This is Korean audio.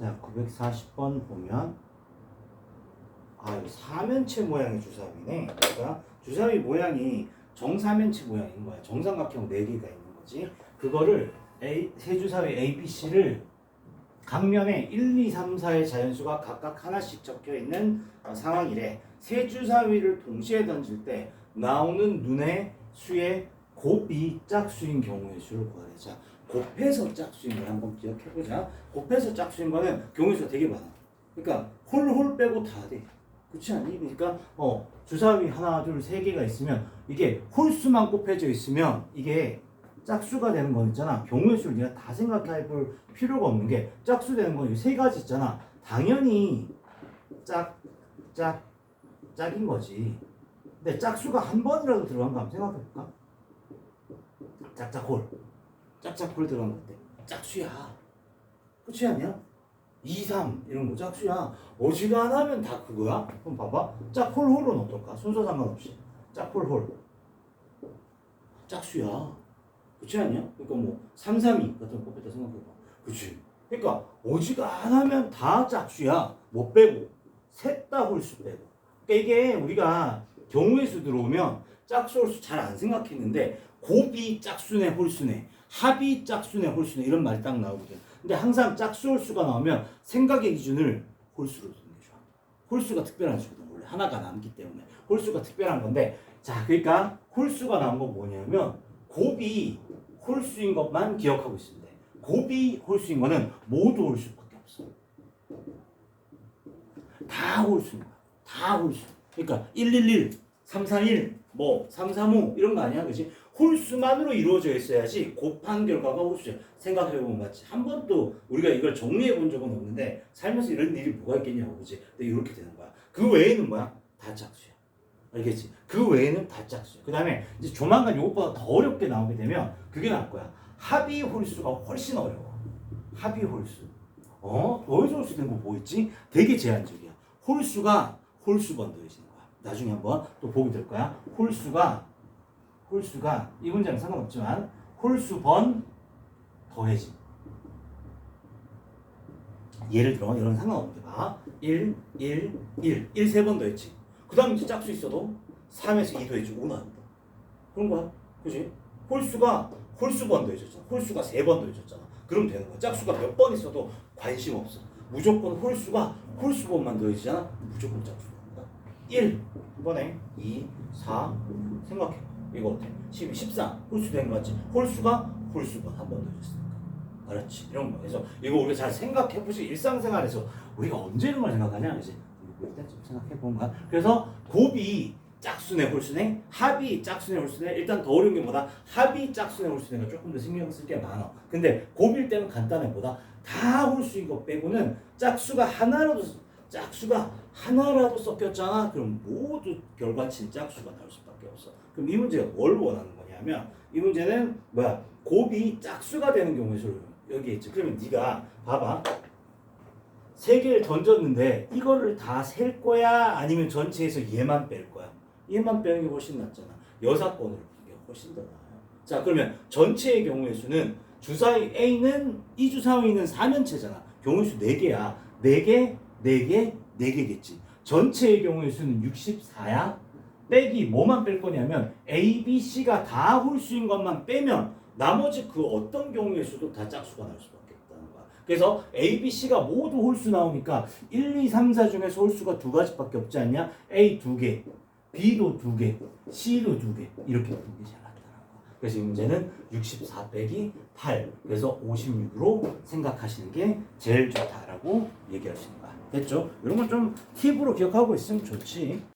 자, 940번 보면 아, 사면체 모양의 주사위네. 그러니까 주사위 모양이 정사면체 모양인 거야. 정삼각형 4개가 있는 거지. 그거를 A 세 주사위 A, B, C를 각면에 1, 2, 3, 4의 자연수가 각각 하나씩 적혀 있는 어, 상황이래. 세 주사위를 동시에 던질 때 나오는 눈의 수의 곱이 짝수인 경우의 수를 구하래. 자, 곱해서 짝수인 걸 한번 기억해 보자. 곱해서 짝수인 거는 경우의 수가 되게 많아. 그러니까 홀홀 빼고 다 돼. 그렇지 않니? 그러니까 어 주사위 하나, 둘, 세 개가 있으면 이게 홀수만 곱해져 있으면 이게 짝수가 되는 건 있잖아. 경우의 수를 네가 다 생각해 볼 필요가 없는 게 짝수 되는 건 세 가지 있잖아. 당연히 짝, 짝, 짝인 거지. 근데 짝수가 한 번이라도 들어간 거 한번 생각해 볼까? 짝짝홀. 짝짝홀 들어간 거 어때? 짝수야. 그렇지 않냐? 2, 3 이런 거 짝수야. 어지간하면 다 그거야. 그럼 봐봐. 짝홀홀은 어떨까? 순서 상관없이. 짝홀홀. 짝수야. 그렇지 않냐? 그러니까 뭐 3, 3, 2 같은 거 뺐다 생각해봐. 그렇지. 그러니까 오지간하면 다 짝수야. 못 빼고 셋 다 홀수 빼고. 그러니까 이게 우리가 경우의 수 들어오면 짝수 홀수 잘 안 생각했는데 곱이 짝수네 홀수네 합이 짝수네 홀수네 이런 말이 딱 나오거든. 근데 항상 짝수 홀수가 나오면 생각의 기준을 홀수로 두는 게 좋아. 홀수가 특별한 수거든 원래 하나가 남기 때문에 홀수가 특별한 건데 자 그러니까 홀수가 나온 건 뭐냐면 곱이 홀수인 것만 기억하고 돼. 곱이 홀수인 거는 모두 홀수밖에 없어. 다 거야. 다 홀수. 그러니까 111, 331, 뭐 335 이런 거 아니야, 그렇지? 홀수만으로 이루어져 있어야지 곱한 결과가 홀수야. 생각해보면 맞지. 한 번도 우리가 이걸 정리해 본 적은 없는데 살면서 이런 일이 뭐가 있겠냐고, 그렇지? 근데 이렇게 되는 거야. 그 외에는 뭐야? 다 짝수야. 알겠지? 그 외에는 다 짝수야. 그 다음에 이제 조만간 이것보다 더 어렵게 나오게 되면 그게 나올 거야. 합의 홀수가 훨씬 어려워. 합의 홀수. 어? 더해서 홀수 되는 거뭐 있지? 되게 제한적이야. 홀수가 홀수 번 더해지는 거야. 나중에 한번 또 보게 될 거야. 홀수가 홀수가 이 문제는 상관없지만 홀수 번 더해짐. 예를 들어 이런 상관없는데 봐. 1, 1, 1. 1 세 번 더했지. 그 다음 이제 짝수 있어도 3에서 2 더해지 5 나온다. 그런 거야. 그지? 홀수가 홀수 번 더해졌잖아. 홀수가 세 번 더해졌잖아. 그럼 되는 거야. 짝수가 몇 번 있어도 관심 없어. 무조건 홀수가 홀수 번만 더해지잖아. 무조건 된다. 1한 번에 2, 4 생각해. 이거 어때? 12, 13 홀수 된거 맞지? 홀수가 홀수번 한번 더해졌으니까. 알았지? 이런 거. 그래서 이거 우리가 잘 생각해 보시 일상생활에서 우리가 언제 이런 걸 생각하냐? 이제 일단 좀 생각해 본 거야. 그래서 곱이 짝수네 홀수네 합이 짝수네 홀수네 일단 더 어려운 게 뭐다 합이 짝수네 홀수네가 조금 더 신경 쓸 게 많아 근데 곱일 때는 간단해 뭐다 다 홀수인 거 빼고는 짝수가 하나라도 짝수가 하나라도 섞였잖아. 그럼 모두 결과친 짝수가 나올 수밖에 없어. 그럼 이 문제가 뭘 원하는 거냐면 이 문제는 뭐야? 곱이 짝수가 되는 수를 여기 있지. 그러면 네가 봐봐. 세 개를 던졌는데 이거를 다 셀 거야? 아니면 전체에서 얘만 뺄 거야? 얘만 빼는 게 훨씬 낫잖아. 여사건으로 푸는 게 훨씬 더 나아요. 자 그러면 전체의 경우의 수는 주사위 A는 이 주사위는 4면체잖아. 경우의 수 4개야. 4개 4개 4개겠지 전체의 경우의 수는 64야 빼기 뭐만 뺄 거냐면 A, B, C가 다 홀수인 것만 빼면 나머지 그 어떤 경우의 수도 다 짝수가 나올 수밖에 없다는 거야. 그래서 A, B, C가 모두 홀수 나오니까 1, 2, 3, 4 중에서 홀수가 두 가지밖에 없지 않냐? A 두 개, B도 두 개, C도 두 개. 이렇게 잘났다는 거야. 그래서 이 문제는 64 빼기 8. 그래서 56으로 생각하시는 게 제일 좋다라고 얘기할 수 있는 거야. 됐죠? 이런 건 좀 팁으로 기억하고 있으면 좋지.